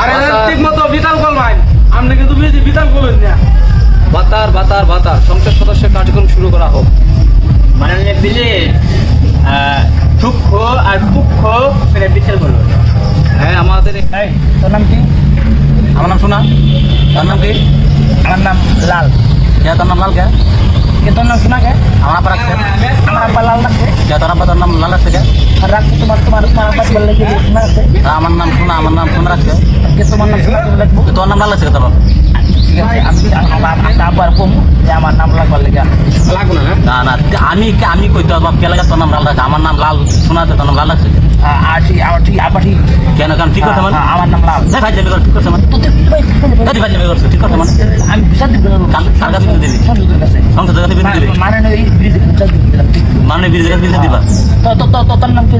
আরে ঠিক মতো বিতাল করবেন আপনি কিন্তু বেশি বিতাল করবেন না। বাতার বাতার বাতার। সংসদ সদস্যের কার্যক্রম শুরু করা হোক। মানে বিলে সূক্ষ্ম আর পুক্ষ সেটা বিচার করল। হ্যাঁ আমাদের তোর নাম কি? আমার নাম শোনা তার নাম কি? আমার নাম লাল। কে? তোর নাম লাল কে? কে তোর নাম শোনা কে? আমার আব্বা রাখছে। আমার আব্বা লাল রাখছে। কে? তোর আব্বা তোর নাম লাল রাখছে কে? রাখছে তোমার তোমার তোমার আব্বা বললে কি রাখছে আমার নাম শোনা আমার নাম শোনা রাখছে কে তোমার নাম শোনা তুমি লিখব নাম বাবা? ঠিক আছে আমি আমার আমার কম যে আমার নাম লাগবার লেগে লাগবো না না না আমি আমি কইতে বাপ কে লাগে তোর নাম লাল রাখছে আমার নাম লাল শোনা আছে তোর নাম লাল রাখছে আর ঠিক আমার ঠিক ঠিক কেন কেন ঠিক করছে মানে হ্যাঁ, আমার নাম লাল ঠিক মানে করছে ঠিক করছে মানে মানে বিরোধী কাছে বিল দিবা তো তো তো তোর নাম কি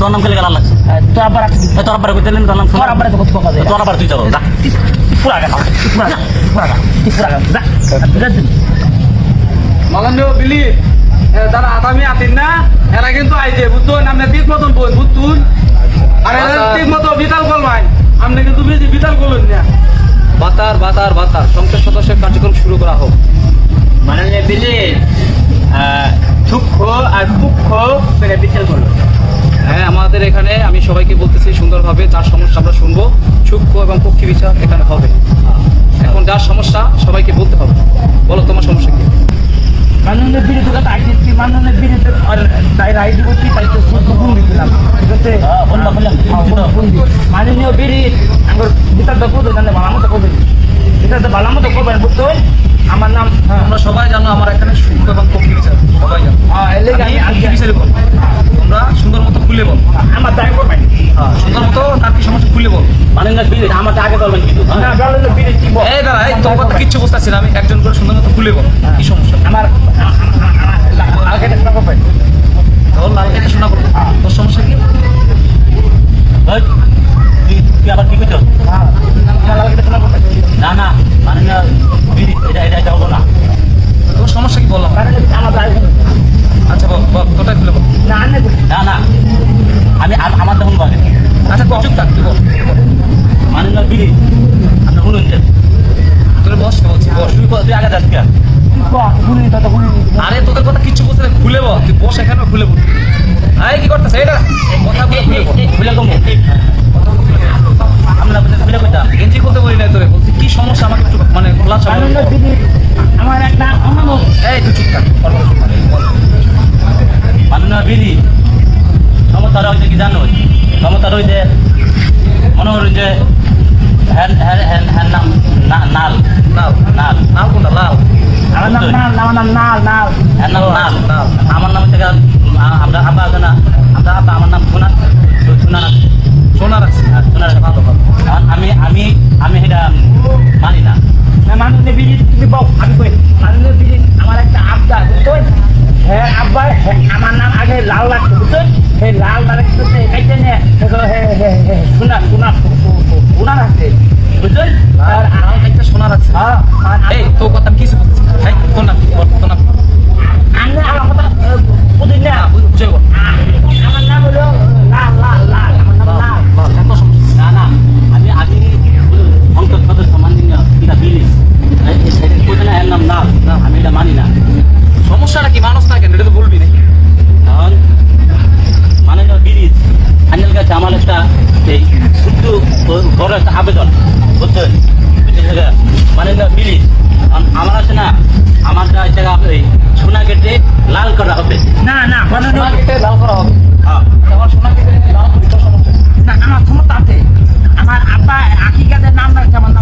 তোর নাম কে লাগে লাগছে তো আবার তোর আব্বার কইতে তোর নাম তোর আবার কত কথা দেয় তোর আব্বার তুই যাও যা পুরা গা পুরা গা পুরা গা পুরা গা যা যা মগন্ড বিলি যারা আতামি আতিন না এরা কিন্তু আইছে বুঝতুন আপনি ঠিক মতন বই বুঝতুন আর এরা ঠিক মতো বিতাল করবেন আপনি কিন্তু বেশি বিতাল করবেন না। বাতার বাতার বাতার। সংসদ সদস্যের কার্যক্রম শুরু করা হোক। মাননীয় বিলে সূক্ষ্ম আর দুঃখ সেটা বিচার করল হ্যাঁ আমাদের এখানে আমি সবাইকে বলতেছি সুন্দরভাবে যার সমস্যা আমরা শুনব সূক্ষ্ম এবং পক্ষী বিচার এখানে হবে। এখন যার সমস্যা সবাইকে বলতে হবে। বলো তোমার সমস্যা কি? মাননের বিরুদ্ধে কথা আইসি মাননের বিরুদ্ধে আর তাই রাইড করছি তাই তো ফোন ফোন দি মাননীয় আমার বিচার তো করবে জানলে ভালো মতো করবে তো ভালো মতো করবেন বুঝতে হয়? আমার নাম তোমরা সবাই জানো আমার এখানে সূক্ষ্ম এবং পক্ষী বিচার সবাই জানো। হ্যাঁ এলে আমি বিচারে বল তোমরা সুন্দর মতো খুলে বল। আমার তাই করবেন হ্যাঁ, সুন্দর মতো তার কি সমস্যা খুলে বল। মানে না বিল আমাকে আগে বলবেন কিন্তু হ্যাঁ? না বললে বিরি কি বল? এই দাঁড়া এই কথা কিচ্ছু বুঝতেছি না আমি একজন করে সুন্দর মতো খুলে বল। কি সমস্যা? আমার আরে তোদের কথা কিচ্ছু বুঝতে খুলে বল তুই বস এখানে খুলে বল এই কি করতেছ এটা কথা বলে খুলে বল খুলে কম আমরা খুলে না তোরে বলছি কি সমস্যা আমাকে একটু মানে আমার একটা এই বড় একটা আবেদন বুঝছেন বুঝেছে মানে ব্রিজ আমার আছে না আমার যা জায়গা এই সোনা কেটে লাল করা হবে। না না সোনা কেটে লাল করা হবে। হ্যাঁ। আমার সোনা কেটে লাল হবে সমস্যা। না আমার ক্ষমতা আছে। আমার আব্বা আকিকাদের নাম রাখছে আমার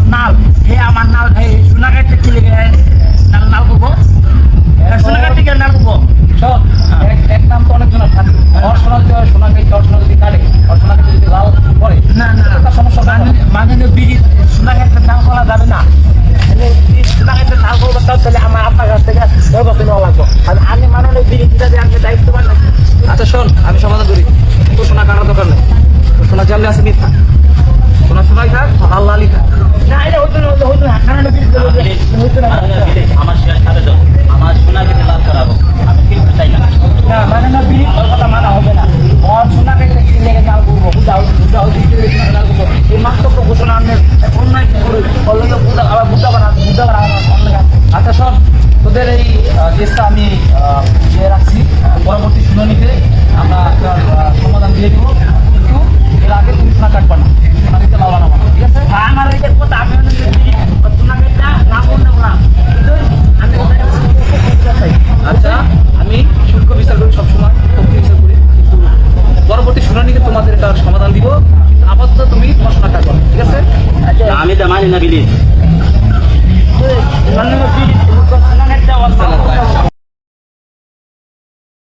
আপনার জানলে আছে মিথ্যা। শোনার সময় থাক হাল্লা আলি থাক। আমার শেয়ার আমার সোনা কেটে লাভ করাবো। আমি কিন্তু চাই না। না মানে না মানা হবে না। আমার সোনা কেটে কিনে লাভ করব বুঝাও বুঝাও দিতে লাভ করব। কি করে? বলল তো বুঝা আবার বুঝা বানা আচ্ছা শোন তোদের এই কেসটা আমি দিয়ে রাখছি। পরবর্তী শুনানিতে আমরা সমাধান দিয়ে দেবো। কিন্তু এর আগে তুমি সোনা কাটবা না সোনাকে লাভা না ঠিক আছে? আচ্ছা আমি শুল্ক বিচার করি সবসময় তথ্য বিচার করি কিন্তু পরবর্তী শুনানিকে তোমাদের এটা সমাধান দিব কিন্তু আপাতত তুমি তোমার সোনা ঠিক আছে? আচ্ছা, আমি তো মানি না বিলিজ